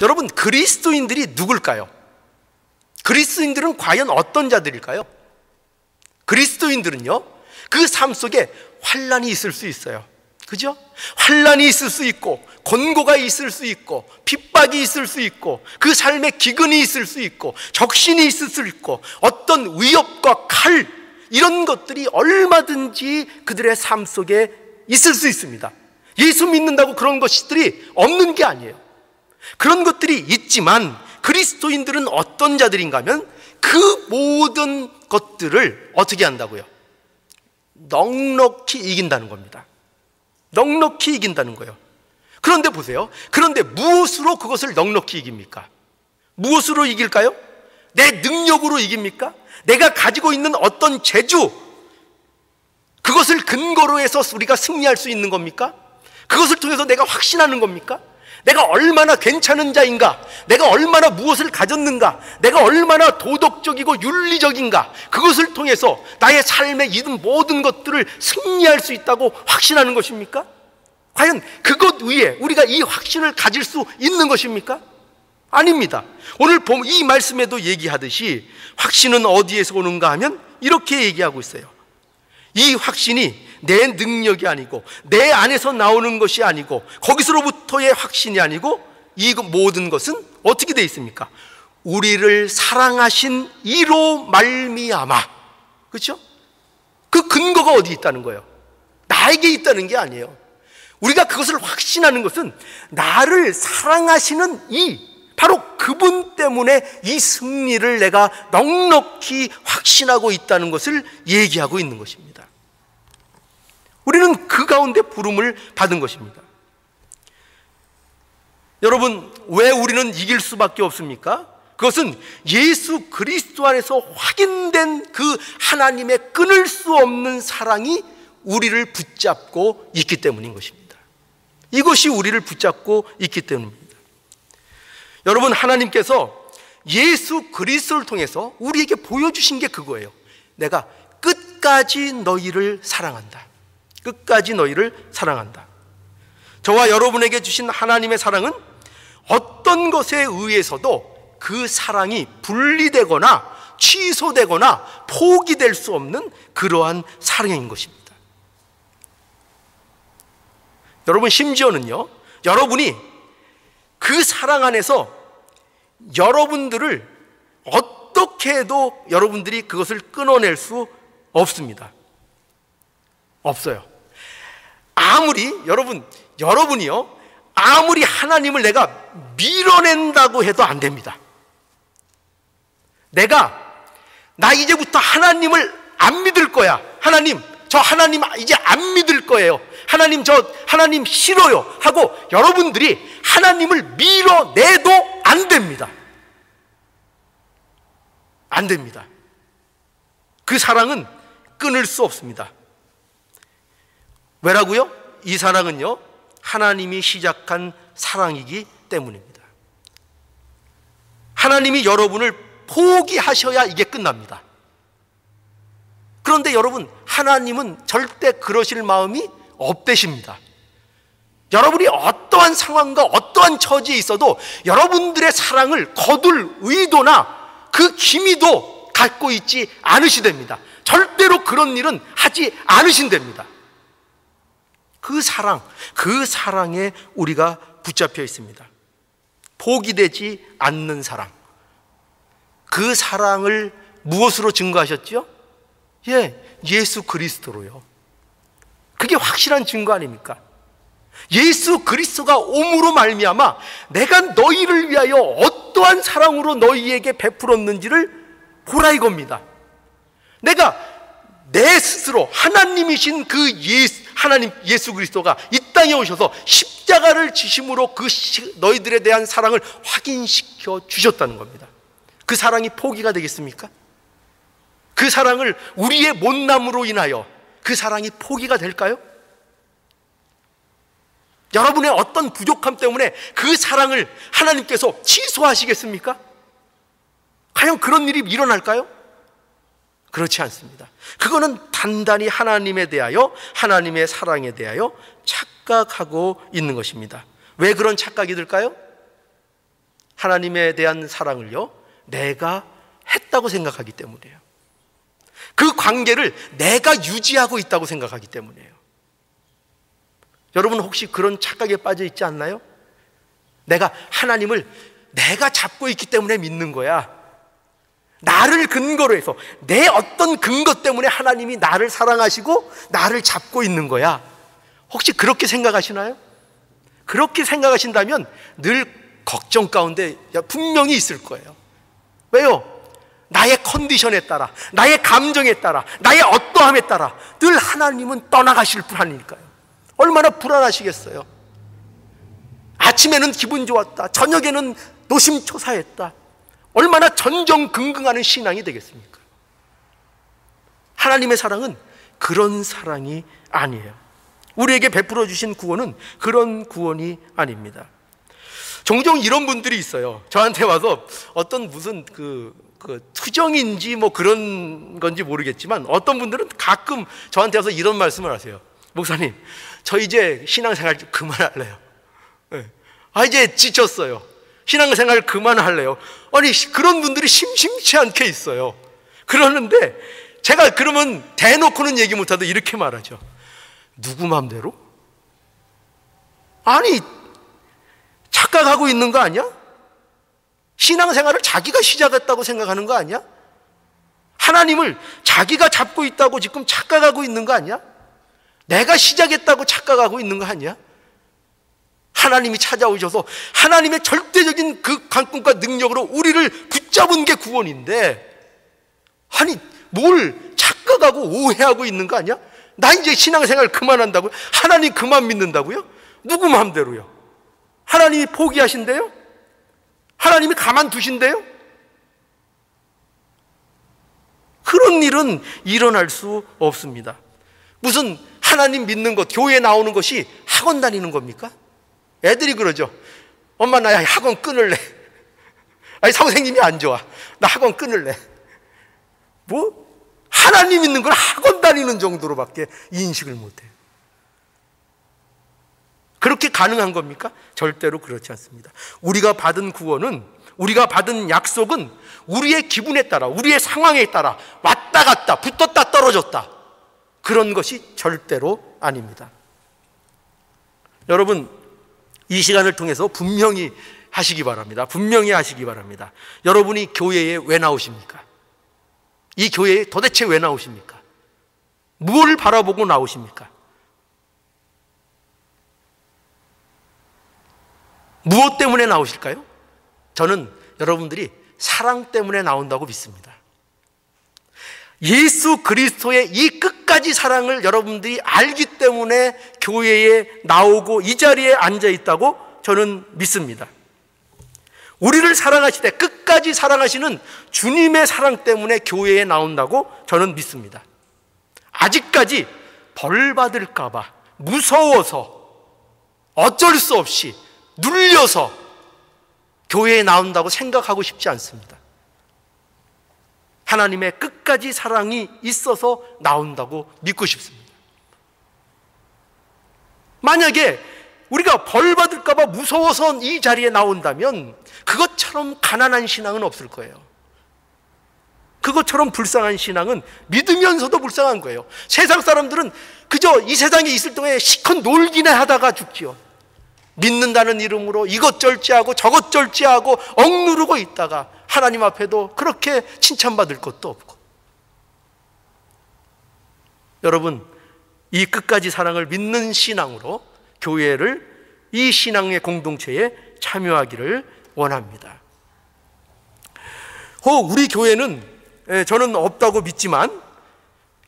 여러분, 그리스도인들이 누굴까요? 그리스도인들은 과연 어떤 자들일까요? 그리스도인들은요, 그 삶 속에 환란이 있을 수 있어요. 그죠? 환란이 있을 수 있고 권고가 있을 수 있고 핍박이 있을 수 있고 그 삶에 기근이 있을 수 있고 적신이 있을 수 있고 어떤 위협과 칼 이런 것들이 얼마든지 그들의 삶 속에 있을 수 있습니다. 예수 믿는다고 그런 것들이 없는 게 아니에요. 그런 것들이 있지만 그리스도인들은 어떤 자들인가 하면 그 모든 것들을 어떻게 한다고요? 넉넉히 이긴다는 겁니다. 넉넉히 이긴다는 거예요. 그런데 보세요. 그런데 무엇으로 그것을 넉넉히 이깁니까? 무엇으로 이길까요? 내 능력으로 이깁니까? 내가 가지고 있는 어떤 재주, 그것을 근거로 해서 우리가 승리할 수 있는 겁니까? 그것을 통해서 내가 확신하는 겁니까? 내가 얼마나 괜찮은 자인가? 내가 얼마나 무엇을 가졌는가? 내가 얼마나 도덕적이고 윤리적인가? 그것을 통해서 나의 삶에 있는 모든 것들을 승리할 수 있다고 확신하는 것입니까? 과연 그것 위에 우리가 이 확신을 가질 수 있는 것입니까? 아닙니다. 오늘 봄이 말씀에도 얘기하듯이 확신은 어디에서 오는가 하면 이렇게 얘기하고 있어요. 이 확신이 내 능력이 아니고 내 안에서 나오는 것이 아니고 거기서로부터의 확신이 아니고 이 모든 것은 어떻게 되어 있습니까? 우리를 사랑하신 이로 말미암아 그렇죠? 그 근거가 어디 있다는 거예요? 나에게 있다는 게 아니에요. 우리가 그것을 확신하는 것은 나를 사랑하시는 이 바로 그분 때문에 이 승리를 내가 넉넉히 확신하고 있다는 것을 얘기하고 있는 것입니다. 우리는 그 가운데 부름을 받은 것입니다. 여러분, 왜 우리는 이길 수밖에 없습니까? 그것은 예수 그리스도 안에서 확인된 그 하나님의 끊을 수 없는 사랑이 우리를 붙잡고 있기 때문인 것입니다. 이것이 우리를 붙잡고 있기 때문입니다. 여러분, 하나님께서 예수 그리스도를 통해서 우리에게 보여주신 게 그거예요. 내가 끝까지 너희를 사랑한다. 끝까지 너희를 사랑한다. 저와 여러분에게 주신 하나님의 사랑은 어떤 것에 의해서도 그 사랑이 분리되거나 취소되거나 포기될 수 없는 그러한 사랑인 것입니다. 여러분, 심지어는요, 여러분이 그 사랑 안에서 여러분들을 어떻게 해도 여러분들이 그것을 끊어낼 수 없습니다. 없어요. 아무리 여러분 여러분이요 아무리 하나님을 내가 밀어낸다고 해도 안 됩니다. 내가 나 이제부터 하나님을 안 믿을 거야. 하나님 저 하나님 이제 안 믿을 거예요. 하나님 저 하나님 싫어요 하고 여러분들이 하나님을 밀어내도 안 됩니다. 안 됩니다. 그 사랑은 끊을 수 없습니다. 왜라고요? 이 사랑은요, 하나님이 시작한 사랑이기 때문입니다. 하나님이 여러분을 포기하셔야 이게 끝납니다. 그런데 여러분, 하나님은 절대 그러실 마음이 없대십니다. 여러분이 어떠한 상황과 어떠한 처지에 있어도 여러분들의 사랑을 거둘 의도나 그 기미도 갖고 있지 않으시됩니다. 절대로 그런 일은 하지 않으신답니다. 그 사랑, 그 사랑에 우리가 붙잡혀 있습니다. 포기되지 않는 사랑. 그 사랑을 무엇으로 증거하셨죠? 예, 예수 그리스도로요. 그게 확실한 증거 아닙니까? 예수 그리스도가 옴으로 말미암아 내가 너희를 위하여 어떠한 사랑으로 너희에게 베풀었는지를 보라 이겁니다. 내가 내 스스로 하나님이신 그 예수, 하나님 예수 그리스도가 이 땅에 오셔서 십자가를 지심으로 그 너희들에 대한 사랑을 확인시켜 주셨다는 겁니다. 그 사랑이 포기가 되겠습니까? 그 사랑을 우리의 못남으로 인하여 그 사랑이 포기가 될까요? 여러분의 어떤 부족함 때문에 그 사랑을 하나님께서 취소하시겠습니까? 과연 그런 일이 일어날까요? 그렇지 않습니다. 그거는 단단히 하나님에 대하여 하나님의 사랑에 대하여 착각하고 있는 것입니다. 왜 그런 착각이 들까요? 하나님에 대한 사랑을요, 내가 했다고 생각하기 때문이에요. 그 관계를 내가 유지하고 있다고 생각하기 때문이에요. 여러분 혹시 그런 착각에 빠져 있지 않나요? 내가 하나님을 내가 잡고 있기 때문에 믿는 거야. 나를 근거로 해서 내 어떤 근거 때문에 하나님이 나를 사랑하시고 나를 잡고 있는 거야. 혹시 그렇게 생각하시나요? 그렇게 생각하신다면 늘 걱정 가운데 분명히 있을 거예요. 왜요? 나의 컨디션에 따라, 나의 감정에 따라, 나의 어떠함에 따라 늘 하나님은 떠나가실 뿐아니까요 얼마나 불안하시겠어요? 아침에는 기분 좋았다. 저녁에는 노심초사했다. 얼마나 전정긍긍하는 신앙이 되겠습니까? 하나님의 사랑은 그런 사랑이 아니에요. 우리에게 베풀어 주신 구원은 그런 구원이 아닙니다. 종종 이런 분들이 있어요. 저한테 와서 어떤 무슨 그, 그 투정인지 뭐 그런 건지 모르겠지만 어떤 분들은 가끔 저한테 와서 이런 말씀을 하세요. 목사님, 저 이제 신앙생활 그만할래요. 네. 아, 이제 지쳤어요. 신앙생활 그만할래요. 아니, 그런 분들이 심심치 않게 있어요. 그러는데 제가 그러면 대놓고는 얘기 못하도 이렇게 말하죠. 누구 맘대로? 아니, 착각하고 있는 거 아니야? 신앙생활을 자기가 시작했다고 생각하는 거 아니야? 하나님을 자기가 잡고 있다고 지금 착각하고 있는 거 아니야? 내가 시작했다고 착각하고 있는 거 아니야? 하나님이 찾아오셔서 하나님의 절대적인 그 강권과 능력으로 우리를 붙잡은 게 구원인데, 아니, 뭘 착각하고 오해하고 있는 거 아니야? 나 이제 신앙생활 그만한다고요? 하나님 그만 믿는다고요? 누구 마음대로요? 하나님이 포기하신대요? 하나님이 가만두신대요? 그런 일은 일어날 수 없습니다. 무슨 하나님 믿는 것, 교회 나오는 것이 학원 다니는 겁니까? 애들이 그러죠. 엄마 나 학원 끊을래. 아니 선생님이 안 좋아. 나 학원 끊을래. 뭐 하나님 있는 걸 학원 다니는 정도로밖에 인식을 못해요. 그렇게 가능한 겁니까? 절대로 그렇지 않습니다. 우리가 받은 구원은, 우리가 받은 약속은 우리의 기분에 따라, 우리의 상황에 따라 왔다 갔다, 붙었다 떨어졌다. 그런 것이 절대로 아닙니다. 여러분, 이 시간을 통해서 분명히 하시기 바랍니다. 분명히 하시기 바랍니다. 여러분이 교회에 왜 나오십니까? 이 교회에 도대체 왜 나오십니까? 무엇을 바라보고 나오십니까? 무엇 때문에 나오실까요? 저는 여러분들이 사랑 때문에 나온다고 믿습니다. 예수 그리스도의 이 끝까지 사랑을 여러분들이 알기 때문에 교회에 나오고 이 자리에 앉아 있다고 저는 믿습니다. 우리를 사랑하시되 끝까지 사랑하시는 주님의 사랑 때문에 교회에 나온다고 저는 믿습니다. 아직까지 벌 받을까봐 무서워서 어쩔 수 없이 눌려서 교회에 나온다고 생각하고 싶지 않습니다. 하나님의 끝 까지 사랑이 있어서 나온다고 믿고 싶습니다. 만약에 우리가 벌 받을까봐 무서워서 이 자리에 나온다면 그것처럼 가난한 신앙은 없을 거예요. 그것처럼 불쌍한 신앙은 믿으면서도 불쌍한 거예요. 세상 사람들은 그저 이 세상에 있을 동안에 시컷 놀기나 하다가 죽지요. 믿는다는 이름으로 이것 절제하고 저것 절제하고 억누르고 있다가 하나님 앞에도 그렇게 칭찬받을 것도 없고. 여러분, 이 끝까지 사랑을 믿는 신앙으로 교회를 이 신앙의 공동체에 참여하기를 원합니다. 혹 우리 교회는 예, 저는 없다고 믿지만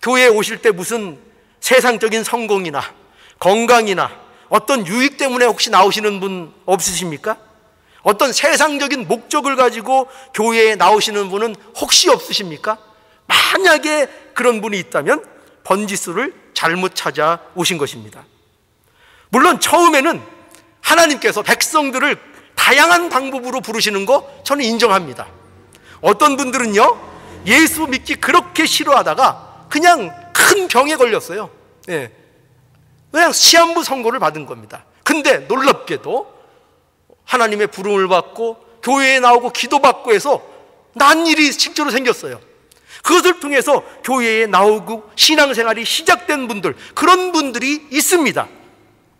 교회에 오실 때 무슨 세상적인 성공이나 건강이나 어떤 유익 때문에 혹시 나오시는 분 없으십니까? 어떤 세상적인 목적을 가지고 교회에 나오시는 분은 혹시 없으십니까? 만약에 그런 분이 있다면 번지수를 잘못 찾아 오신 것입니다. 물론 처음에는 하나님께서 백성들을 다양한 방법으로 부르시는 거 저는 인정합니다. 어떤 분들은요, 예수 믿기 그렇게 싫어하다가 그냥 큰 병에 걸렸어요. 예. 그냥 시한부 선고를 받은 겁니다. 근데 놀랍게도 하나님의 부름을 받고 교회에 나오고 기도받고 해서 난 일이 실제로 생겼어요. 그것을 통해서 교회에 나오고 신앙생활이 시작된 분들, 그런 분들이 있습니다.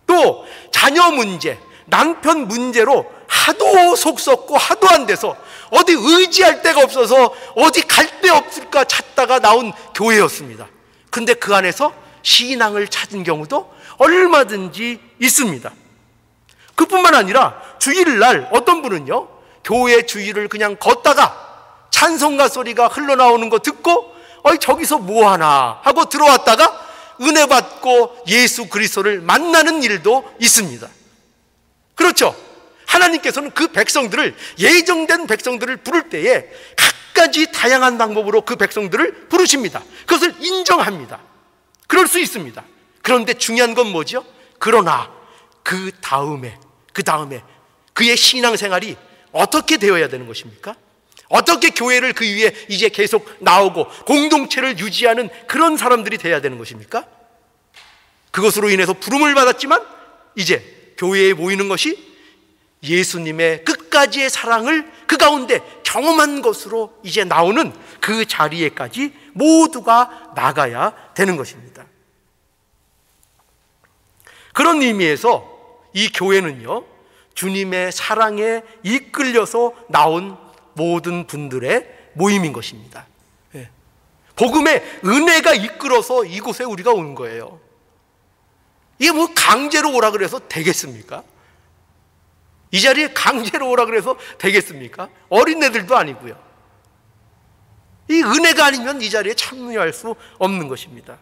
또 자녀 문제, 남편 문제로 하도 속 썩고 하도 안 돼서 어디 의지할 데가 없어서 어디 갈 데 없을까 찾다가 나온 교회였습니다. 근데 그 안에서 신앙을 찾은 경우도 얼마든지 있습니다. 그뿐만 아니라 주일날 어떤 분은요, 교회 주일을 그냥 걷다가 찬송가 소리가 흘러나오는 거 듣고, 어이, 저기서 뭐 하나 하고 들어왔다가 은혜 받고 예수 그리스도를 만나는 일도 있습니다. 그렇죠? 하나님께서는 그 백성들을 예정된 백성들을 부를 때에 각가지 다양한 방법으로 그 백성들을 부르십니다. 그것을 인정합니다. 그럴 수 있습니다. 그런데 중요한 건 뭐죠? 그러나 그 다음에 그 다음에 그의 신앙생활이 어떻게 되어야 되는 것입니까? 어떻게 교회를 그 위에 이제 계속 나오고 공동체를 유지하는 그런 사람들이 돼야 되는 것입니까? 그것으로 인해서 부름을 받았지만 이제 교회에 모이는 것이 예수님의 끝까지의 사랑을 그 가운데 경험한 것으로 이제 나오는 그 자리에까지 모두가 나가야 되는 것입니다. 그런 의미에서 이 교회는요, 주님의 사랑에 이끌려서 나온 모든 분들의 모임인 것입니다. 예. 복음의 은혜가 이끌어서 이곳에 우리가 온 거예요. 이게 뭐 강제로 오라 그래서 되겠습니까? 이 자리에 강제로 오라 그래서 되겠습니까? 어린애들도 아니고요. 이 은혜가 아니면 이 자리에 참여할 수 없는 것입니다.